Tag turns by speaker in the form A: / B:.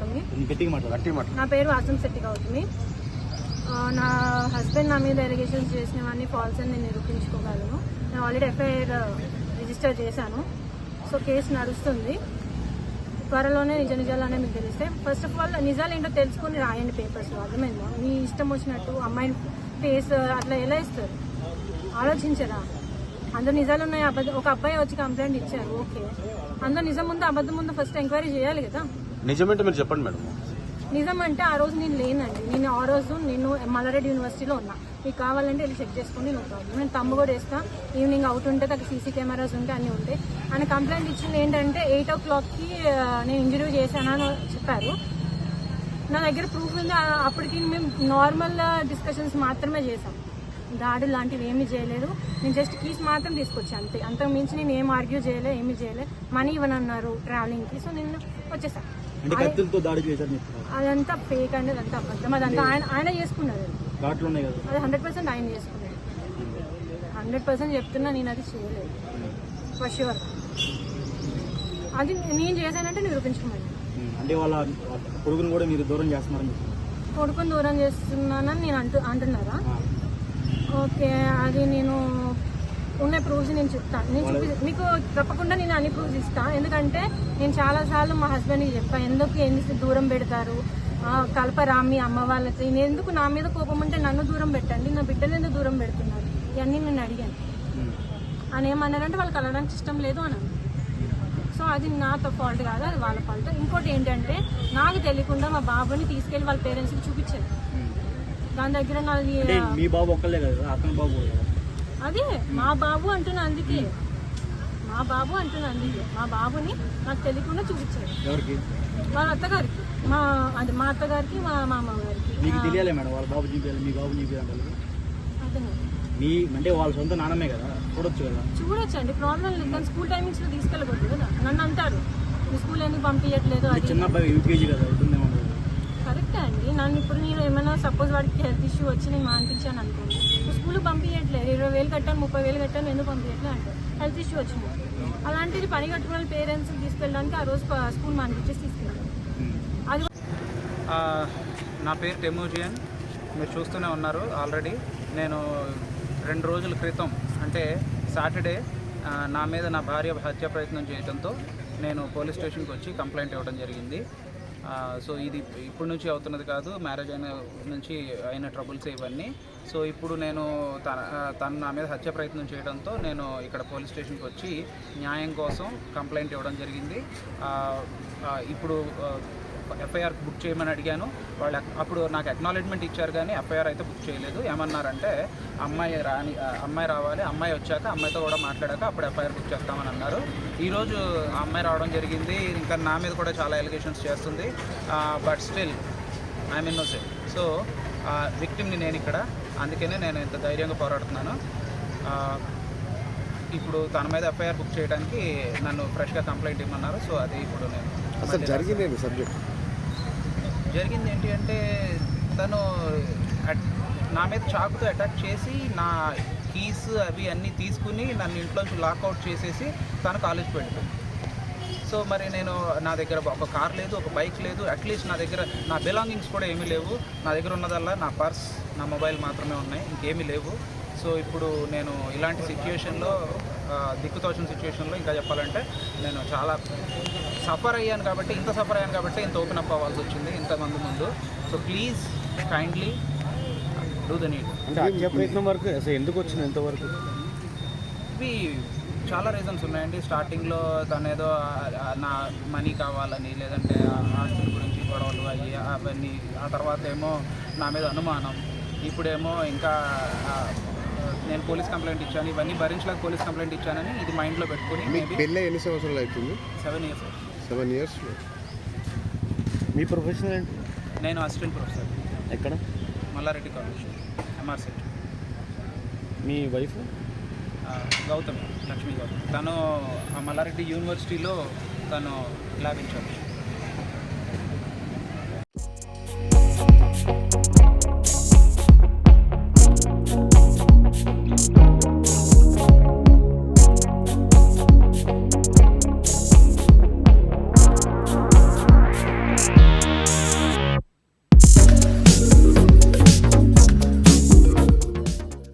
A: మాట్లాడు
B: నా పేరు అసం శెట్టి ఆ, నా హస్బెండ్ నా మీద ఎలిగేషన్స్ చేసినవన్నీ ఫాల్స్ అని నేను నిరూపించుకోగలను. నేను ఆల్రెడీ ఎఫ్ఐఆర్ రిజిస్టర్ చేశాను. సో కేసు నడుస్తుంది. త్వరలోనే నిజ నిజాలు అనేవి మీకు తెలిస్తే ఫస్ట్ ఆఫ్ ఆల్ నిజాలు ఏంటో తెలుసుకొని రాయండి పేపర్స్లో అర్థమైందా? మీ ఇష్టం వచ్చినట్టు అమ్మాయిని ఫేస్ అట్లా ఎలా ఇస్తారు? ఆలోచించరా? అందరు నిజాలు ఉన్నాయి అబద్ధం ఒక అబ్బాయి వచ్చి కంప్లైంట్ ఇచ్చారు ఓకే. అందరు నిజం ముందు అబద్ధం ముందు ఫస్ట్ ఎంక్వైరీ చేయాలి కదా?
A: నిజమేంటే మీరు చెప్పండి మేడం.
B: నిజం అంటే ఆ రోజు నేను లేనండి. నేను ఆ రోజు నేను మల్లారెడ్డి యూనివర్సిటీలో ఉన్నా. మీకు కావాలంటే వెళ్ళి చెక్ చేసుకోండి నో ప్రాబ్లం. నేను తమ్ము కూడా వేస్తా. ఈవినింగ్ అవుట్ ఉంటే అక్కడ సీసీ కెమెరాస్ ఉంటే అన్నీ ఉంటాయి ఆయన కంప్లైంట్ ఇచ్చింది ఏంటంటే ఎయిట్ ఓ క్లాక్కి నేను ఇంటర్వ్యూ చేశానని చెప్పారు. నా దగ్గర ప్రూఫ్ ఉంది. అప్పటికి మేము నార్మల్ డిస్కషన్స్ మాత్రమే చేసాం దాడులు లాంటివి ఏమీ చేయలేదు. నేను జస్ట్ కీస్ మాత్రం తీసుకొచ్చాను అంతే. అంతకు మించి నేను ఏం ఆర్గ్యూ చేయలే ఏమీ చేయలే. మనీ ఇవ్వనన్నారు ట్రావెలింగ్కి సో నేను వచ్చేసాను
A: అంటే కత్తులతో దాడి చేశారు
B: అదంతా ఫేక్ అండి అదంతా అబద్ధం. అదంతా ఆయన ఆయన చేసుకున్నారు
A: ఘాట్లు ఉన్నాయి కదా.
B: అది హండ్రెడ్ పర్సెంట్ ఆయన చేసుకున్నాడు. హండ్రెడ్ పర్సెంట్ చెప్తున్నా నేను అది చేయలేదు. ఫర్ షూర్ అది నేను చేశానంటే నిరూపించుకున్నాను
A: అంటే వాళ్ళ కొడుకుని కూడా మీరు దూరం చేస్తున్నారని.
B: కొడుకుని దూరం చేస్తున్నానని నేను అంటూ అంటున్నారా. ఓకే అది నేను ఉన్న ప్రూఫ్స్ నేను చెప్తాను నేను చూపి మీకు తప్పకుండా నేను అన్ని ప్రూఫ్స్ ఇస్తాను ఎందుకంటే నేను చాలాసార్లు మా హస్బెండ్కి చెప్పాను ఎందుకు ఎన్ని దూరం పెడతారు? ఆ, కలపరా మీ అమ్మ వాళ్ళకి. నేను ఎందుకు నా మీద కోపం ఉంటే నన్ను దూరం పెట్టండి నా బిడ్డలు ఎందుకు దూరం పెడుతున్నారు? ఇవన్నీ నేను అడిగాను.
A: ఉమ్.
B: అని ఏమన్నారంటే వాళ్ళు కలవడానికి ఇష్టం లేదు అని. సో అది నాతో ఫాల్ట్ కాదు అది వాళ్ళ ఫాల్ట్ ఇంకోటి ఏంటంటే నాకు తెలియకుండా మా బాబుని తీసుకెళ్ళి వాళ్ళ పేరెంట్స్కి చూపించారు.
A: ఉమ్.
B: దాని దగ్గర నాది
A: మీ బాబు ఒక్కళ్ళే కదా బాబు
B: అదే మా బాబు అంటున్నా అందుకే. మా బాబు అంటున్నా అందుకే. మా బాబుని నాకు తెలియకుండా చూపించారు.
A: ఎవరికి?
B: వాళ్ళ అత్తగారికి. మా అది మా అత్తగారికి మా మామ గారికి
A: మీకు తెలియాలి మేడం వాళ్ళ బాబు చూపించాలి మీ బాబు చూపించాలి
B: అతను
A: మీ అంటే వాళ్ళ సొంత నాన్నమే కదా చూడొచ్చు కదా.
B: చూడొచ్చండి ప్రాబ్లం లేదు. కానీ స్కూల్ టైమింగ్స్లో తీసుకెళ్ళకూడదు కదా. నన్ను అంటారు మీ స్కూల్ ఎందుకు పంపించట్లేదు?
A: మీ
B: అది
A: చిన్న అబ్బాయి యూకేజీ కదా ఇబ్బంది
B: కరెక్టే అండి. నన్ను ఇప్పుడు నేను ఏమైనా సపోజ్ వాడికి హెల్త్ ఇష్యూ వచ్చి నేను మానిపించాను అనుకోండి స్కూల్ పంపించట్లేదు ఇరవై వేలు కట్టాను ముప్పై వేలు కట్టాను ఎందుకు పంపించట్లేదు అంటే హెల్త్ ఇష్యూ వచ్చింది. అలాంటిది పని కట్టుకున్న పేరెంట్స్ తీసుకెళ్ళడానికి ఆ రోజు స్కూల్ మానిపించేసి తీసుకెళ్ళాను అది
C: ఆ, నా పేరు టెమోజియన్. మీరు చూస్తూనే ఉన్నారు ఆల్రెడీ. నేను రెండు రోజుల క్రితం అంటే సాటర్డే నా మీద నా భార్య హత్య ప్రయత్నం చేయడంతో నేను పోలీస్ స్టేషన్కి వచ్చి కంప్లైంట్ ఇవ్వడం జరిగింది. సో ఇది ఇప్పటి నుంచి అవుతున్నది కాదు. మ్యారేజ్ అయిన నుంచి అయిన ట్రబుల్స్ ఇవన్నీ. సో ఇప్పుడు నేను తన తన తను నా మీద హత్య ప్రయత్నం చేయడంతో నేను ఇక్కడ పోలీస్ స్టేషన్కి వచ్చి న్యాయం కోసం కంప్లైంట్ ఇవ్వడం జరిగింది. ఇప్పుడు ఎఫ్ఐఆర్ బుక్ చేయమని అడిగాను. వాళ్ళు అప్పుడు నాకు అక్నాలెడ్జ్మెంట్ ఇచ్చారు కానీ ఎఫ్ఐఆర్ అయితే బుక్ చేయలేదు. ఏమన్నారంటే అమ్మాయి రాని అమ్మాయి రావాలి అమ్మాయి వచ్చాక అమ్మాయితో కూడా మాట్లాడాక అప్పుడు ఎఫ్ఐఆర్ బుక్ చేస్తామని అన్నారు. ఈరోజు ఆ అమ్మాయి రావడం జరిగింది. ఇంకా నా మీద కూడా చాలా ఎలిగేషన్స్ చేస్తుంది. But still I'm innocent so విక్టిమ్ని నేను ఇక్కడ అందుకనే నేను ఇంత ధైర్యంగా పోరాడుతున్నాను. ఇప్పుడు తన మీద ఎఫ్ఐఆర్ బుక్ చేయడానికి నన్ను ఫ్రెష్గా కంప్లైంట్ ఇవ్వమన్నారు సో అది ఇప్పుడు నేను
D: అసలు జరిగిందేమి సబ్జెక్ట్
C: జరిగింది ఏంటి అంటే తను అట్- నా మీద చాకుతో అటాక్ చేసి నా కీస్ అవి అన్నీ తీసుకుని నన్ను ఇంట్లోంచి లాక్అవుట్ చేసేసి తను కాలేజ్ పెడుతుంది సో మరి నేను నా దగ్గర ఒక కార్ లేదు ఒక బైక్ లేదు అట్లీస్ట్ నా దగ్గర నా బిలాంగింగ్స్ కూడా ఏమీ లేవు. నా దగ్గర ఉన్నదల్లా నా పర్స్ నా మొబైల్ మాత్రమే ఉన్నాయి ఇంకేమీ లేవు. సో ఇప్పుడు నేను ఇలాంటి సిచ్యుయేషన్లో దిక్కుతోచిన సిచ్యుయేషన్లో ఇంకా చెప్పాలంటే నేను చాలా సఫర్ అయ్యాను కాబట్టి ఇంత సఫర్ అయ్యాను కాబట్టి ఇంత ఓపెన్ అప్ అవ్వాల్సి వచ్చింది ఇంతమంది ముందు. So please kindly do the need
A: అంటే హత్య ప్రయత్నం వరకు అసలు ఎందుకు వచ్చింది ఎంతవరకు
C: ఇవి చాలా రీజన్స్ ఉన్నాయండి. స్టార్టింగ్లో తను ఏదో నా మనీ కావాలని లేదంటే ఆ ఆస్తుల గురించి గొడవలు అయ్యి అవన్నీ ఆ తర్వాత ఏమో నా మీద అనుమానం. ఇప్పుడేమో ఇంకా నేను పోలీస్ కంప్లైంట్ ఇచ్చాను. ఇవన్నీ భరించలేక పోలీస్ కంప్లైంట్ ఇచ్చానని ఇది మైండ్లో పెట్టుకుని
D: పెళ్ళి ఎన్ని సంవత్సరాలు అవుతుంది?
C: సెవెన్ ఇయర్స్
D: సెవెన్ ఇయర్స్
A: మీ ప్రొఫెషన్ ఏంటి?
C: నేను అసిస్టెంట్ ప్రొఫెసర్
A: ఎక్కడ?
C: మల్లారెడ్డి కాలేజ్ ఎంఆర్సెట్
A: మీ వైఫ్
C: గౌతమి లక్ష్మీ గౌతమి. తను ఆ మల్లారెడ్డి యూనివర్సిటీలో తను ల్యాబ్ ఇన్ఛార్జ్